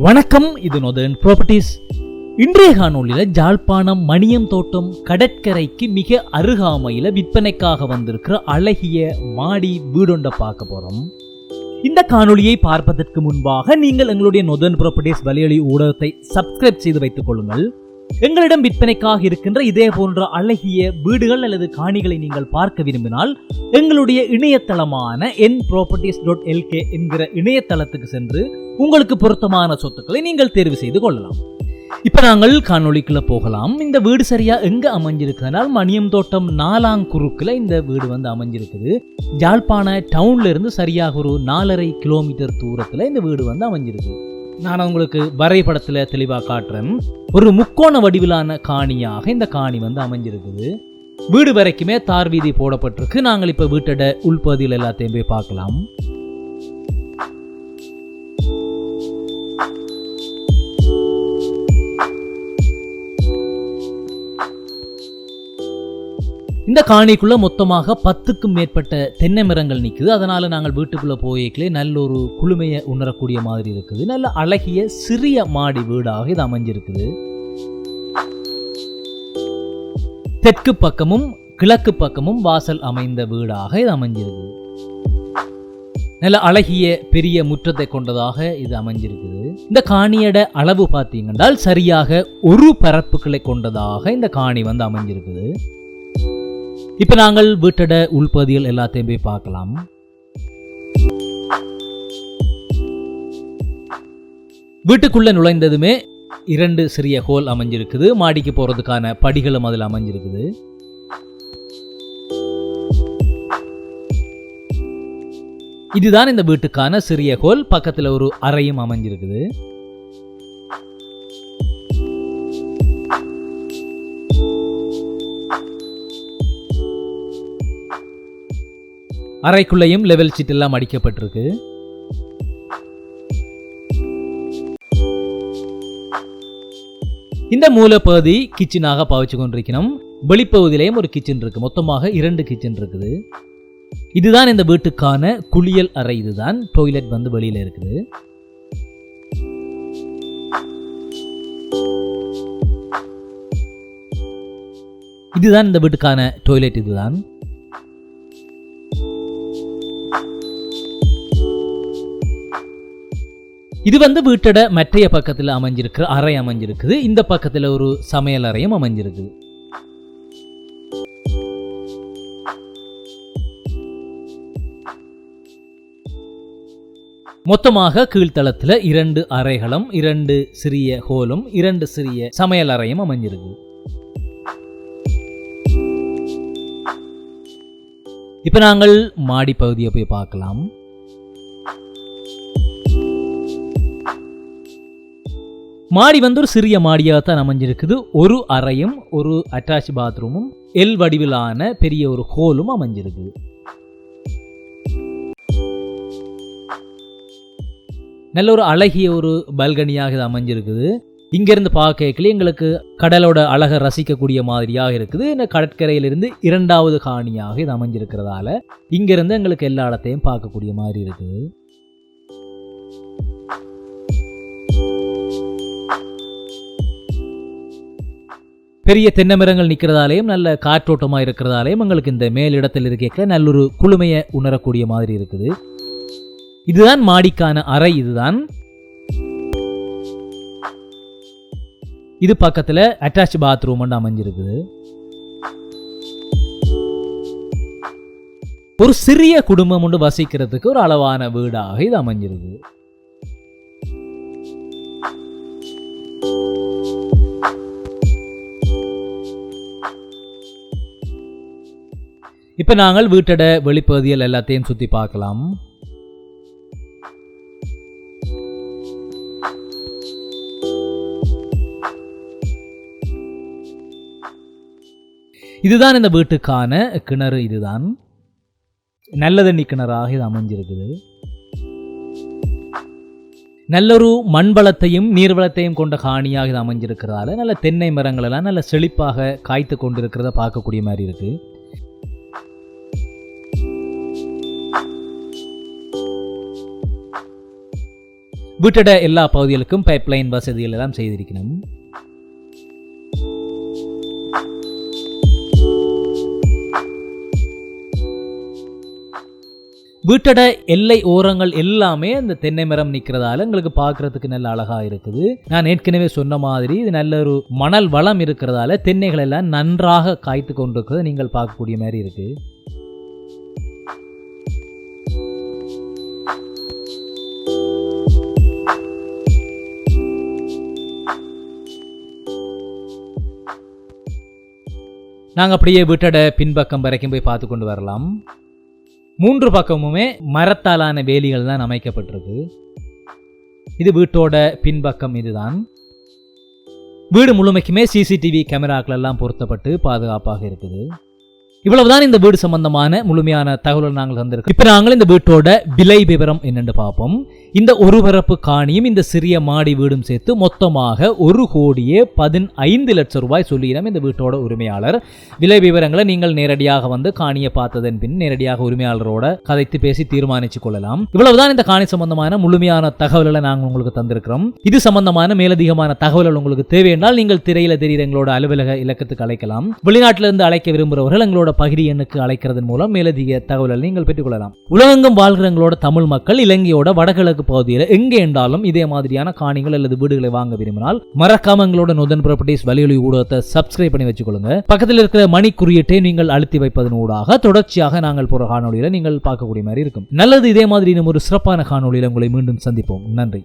வணக்கம் இது நொதன் ப்ராப்பர்ட்டிஸ் இன்றைய காணொலியில் ஜாழ்ப்பாணம் மணியம் தோட்டம் கடற்கரைக்கு மிக அருகாமையில் விற்பனைக்காக வந்திருக்கிற அழகிய மாடி வீடொண்ட பார்க்க போகிறோம் இந்த காணொலியை பார்ப்பதற்கு முன்பாக நீங்கள் எங்களுடைய நொதன் ப்ராப்பர்ட்டிஸ் வலியொலி ஊடகத்தை சப்ஸ்கிரைப் செய்து வைத்துக் கொள்ளுங்கள். எங்களிடம் விற்பனைக்காக இருக்கின்ற இதே போன்ற அழகிய வீடுகள் அல்லது காணிகளை நீங்கள் பார்க்க விரும்பினால் எங்களுடைய இணையதளமான என் ப்ராப்பர்ட்டிஸ் டாட் எல்கே என்கிற இணையதளத்துக்கு சென்று உங்களுக்கு பொருத்தமான சொத்துக்களை நீங்கள் தேர்வு செய்து கொள்ளலாம். இப்ப நாங்கள் காணொளிக்குள்ள போகலாம். இந்த வீடு சரியா எங்க அமைஞ்சிருக்குனால் மணியம் தோட்டம் நாலாங்குறுக்குல இந்த வீடு வந்து அமைஞ்சிருக்குது. யாழ்ப்பாண டவுன்ல இருந்து சரியாக ஒரு நாலரை கிலோமீட்டர் தூரத்துல இந்த வீடு வந்து அமைஞ்சிருக்கு நான் உங்களுக்கு வரைபடத்துல தெளிவா காட்டுறேன். ஒரு முக்கோண வடிவிலான காணியாக இந்த காணி வந்து அமைஞ்சிருக்குது. வீடு வரைக்குமே தார் வீதி போடப்பட்டிருக்கு. நாங்கள் இப்ப வீட்டோட உள்பகுதியில் எல்லாத்தையும் போய் பார்க்கலாம். இந்த காணிக்குள்ள மொத்தமாக பத்துக்கும் மேற்பட்ட தென்னை மரங்கள் நிக்குது. அதனால நாங்கள் வீட்டுக்குள்ள போயிக்கலே நல்ல ஒரு குளுமையை உணரக்கூடிய மாதிரி இருக்குது. நல்ல அழகிய சிறிய மாடி வீடாக இது அமைஞ்சிருக்குது. தெற்கு பக்கமும் கிழக்கு பக்கமும் வாசல் அமைந்த வீடாக இது அமைஞ்சிருக்கு நல்ல அழகிய பெரிய முற்றத்தை கொண்டதாக இது அமைஞ்சிருக்குது. இந்த காணியோட அளவு பார்த்தீங்கன்னா சரியாக ஒரு பரப்புகளை கொண்டதாக இந்த காணி வந்து அமைஞ்சிருக்குது. இப்போ நாங்கள் வீட்டோட உள்பகுதிகள் எல்லாத்தையும் போய் பார்க்கலாம். வீட்டுக்குள்ள நுழைந்ததுமே இரண்டு சிறிய ஹோல் அமைஞ்சிருக்குது. மாடிக்கு போறதுக்கான படிகளும் அதில் அமைஞ்சிருக்குது. இதுதான் இந்த வீட்டுக்கான சிறிய ஹோல். பக்கத்தில் ஒரு அறையும் அமைஞ்சிருக்குது. அறைக்குள்ளேயும் லெவல் சீட் எல்லாம் அடிக்கப்பட்டிருக்கு. இந்த மூலப்பகுதி கிச்சனாக பாவிச்சு கொண்டிருக்கணும். வெளிப்பகுதியிலையும் ஒரு கிச்சன் இருக்கு. மொத்தமாக இரண்டு கிச்சன் இருக்குது. இதுதான் இந்த வீட்டுக்கான குளியல் அறை. இதுதான் டாய்லெட் வந்து வெளியில இருக்குது. இதுதான் இந்த வீட்டுக்கான டாய்லெட் இதுதான். இது வந்து வீட்டோட மற்றைய பக்கத்தில் அமைஞ்சிருக்கிற அறை அமைஞ்சிருக்குது. இந்த பக்கத்தில் ஒரு சமையல் அறையும் அமைஞ்சிருக்கு மொத்தமாக கீழ்த்தளத்தில் இரண்டு அறைகளும் இரண்டு சிறிய ஹோலும் இரண்டு சிறிய சமையல் அறையும் அமைஞ்சிருக்கு இப்போ நாங்கள் மாடி பகுதியை போய் பார்க்கலாம். மாடி வந்து ஒரு சிறிய மாடியாக தான் அமைஞ்சிருக்குது. ஒரு அறையும் ஒரு அட்டாச் பாத்ரூமும் எல் வடிவிலான பெரிய ஒரு ஹோலும் அமைஞ்சிருக்குது. நல்ல ஒரு அழகிய ஒரு பல்கனியாக இது அமைஞ்சிருக்குது. இங்கேருந்து பார்க்கல எங்களுக்கு கடலோட அழகை ரசிக்கக்கூடிய மாதிரியாக இருக்குது. இந்த கடற்கரையிலிருந்து இரண்டாவது காணியாக இது அமைஞ்சிருக்கிறதால இங்கேருந்து எங்களுக்கு எல்லா இடத்தையும் பார்க்கக்கூடிய மாதிரி இருக்குது. பெரிய தென்னை மரங்கள் நிற்கிறதாலேயும் நல்ல காற்றோட்டமாக இருக்கிறதாலேயும் எங்களுக்கு இந்த மேலிடத்தில் இருக்க நல்ல ஒரு குளுமையை உணரக்கூடிய மாதிரி இருக்குது. இதுதான் மாடிக்கான அறை இதுதான். இது பக்கத்தில் அட்டாச் பாத்ரூம் ஒன்று அமைஞ்சிருக்குது. ஒரு சிறிய குடும்பம் ஒன்று வசிக்கிறதுக்கு ஒரு அளவான வீடாக இது அமைஞ்சிருக்கு இப்போ நாங்கள் வீட்டோட வெளிப்பகுதிகள் எல்லாத்தையும் சுற்றி பார்க்கலாம். இதுதான் இந்த வீட்டுக்கான கிணறு இதுதான். நல்ல தண்ணி கிணறாக இது அமைஞ்சிருக்குது. நல்லொரு மண் வளத்தையும் நீர் வளத்தையும் கொண்ட காணியாக இது அமைஞ்சிருக்கிறதால நல்ல தென்னை மரங்கள் எல்லாம் நல்ல செழிப்பாக காய்த்து கொண்டிருக்கிறத பார்க்கக்கூடிய மாதிரி இருக்குது விட்டட எல்லா பகுதிகளுக்கும் பைப்லைன் வசதிகள் எல்லாம் செய்திருக்கணும் வீட்டட எல்லை ஓரங்கள் எல்லாமே அந்த தென்னை மரம் நிற்கிறதால எங்களுக்கு பார்க்கறதுக்கு நல்ல அழகாக இருக்குது. நான் ஏற்கனவே சொன்ன மாதிரி இது நல்ல ஒரு மணல் வளம் இருக்கிறதால தென்னைகள் எல்லாம் நன்றாக காய்த்து கொண்டிருக்கிறது நீங்கள் பார்க்கக்கூடிய மாதிரி இருக்குது நாங்கள் அப்படியே வீட்டோட பின்பக்கம் வரைக்கும் போய் பார்த்து கொண்டு வரலாம். மூன்று பக்கமுமே மரத்தாலான வேலிகள் தான் அமைக்கப்பட்டிருக்கு. இது வீட்டோட பின்பக்கம் இதுதான். வீடு முழுமைக்குமே சிசிடிவி கேமராக்கள் எல்லாம் பொருத்தப்பட்டு பாதுகாப்பாக இருக்குது. இவ்வளவுதான் இந்த வீடு சம்பந்தமான முழுமையான தகவல் நாங்கள் தந்திருக்கோம் இப்போ நாங்கள் இந்த வீட்டோட விலை விவரம் என்னென்னு பார்ப்போம். இந்த ஒரு பரப்பு காணியும் இந்த சிறிய மாடி வீடும் சேர்த்து மொத்தமாக ஒரு கோடியே பதினைந்து லட்சம் ரூபாய் சொல்லிடும் இந்த வீட்டோட உரிமையாளர். விலை விவரங்களை நீங்கள் நேரடியாக வந்து காணியை பார்த்ததன் பின் நேரடியாக உரிமையாளரோட கதைத்து பேசி தீர்மானிச்சு கொள்ளலாம். இவ்வளவுதான் இந்த காணி சம்பந்தமான முழுமையான தகவல்களை நாங்கள் உங்களுக்கு தந்திருக்கிறோம். இது சம்பந்தமான மேலதிகமான தகவல்கள் உங்களுக்கு தேவை என்றால் நீங்கள் திரையில தெரியுற எங்களோட அலுவலக இலக்கத்துக்கு அழைக்கலாம். வெளிநாட்டிலிருந்து அழைக்க விரும்புகிறவர்கள் எங்களோட பகிரி எண்ணுக்கு அழைக்கிறதன் மூலம் மேலதிக தகவல்களை நீங்கள் பெற்றுக்கொள்ளலாம். உலகெங்கும் வாழ்கிறவங்களோட தமிழ் மக்கள் இலங்கையோட வடகிழக்கு பகுதியில் எங்கே என்றாலும் இதே மாதிரியான காணிகள் அல்லது வீடுகளை வாங்க விரும்பினால் மறக்காம எங்களோட நுதன் ப்ராப்பர்ட்டிஸ் வலியொலி ஊடகத்தை சப்ஸ்கிரைப் பண்ணி வச்சுக்கொள்ளுங்க. பக்கத்தில் இருக்கிற மணி குறியீட்டை நீங்கள் அழுத்தி வைப்பதன் ஊடாக தொடர்ச்சியாக நாங்கள் போற காணொலியில நீங்கள் பார்க்கக்கூடிய மாதிரி இருக்கும். நல்லது இதே மாதிரி இன்னும் ஒரு சிறப்பான காணொலியில் உங்களை மீண்டும் சந்திப்போம். நன்றி.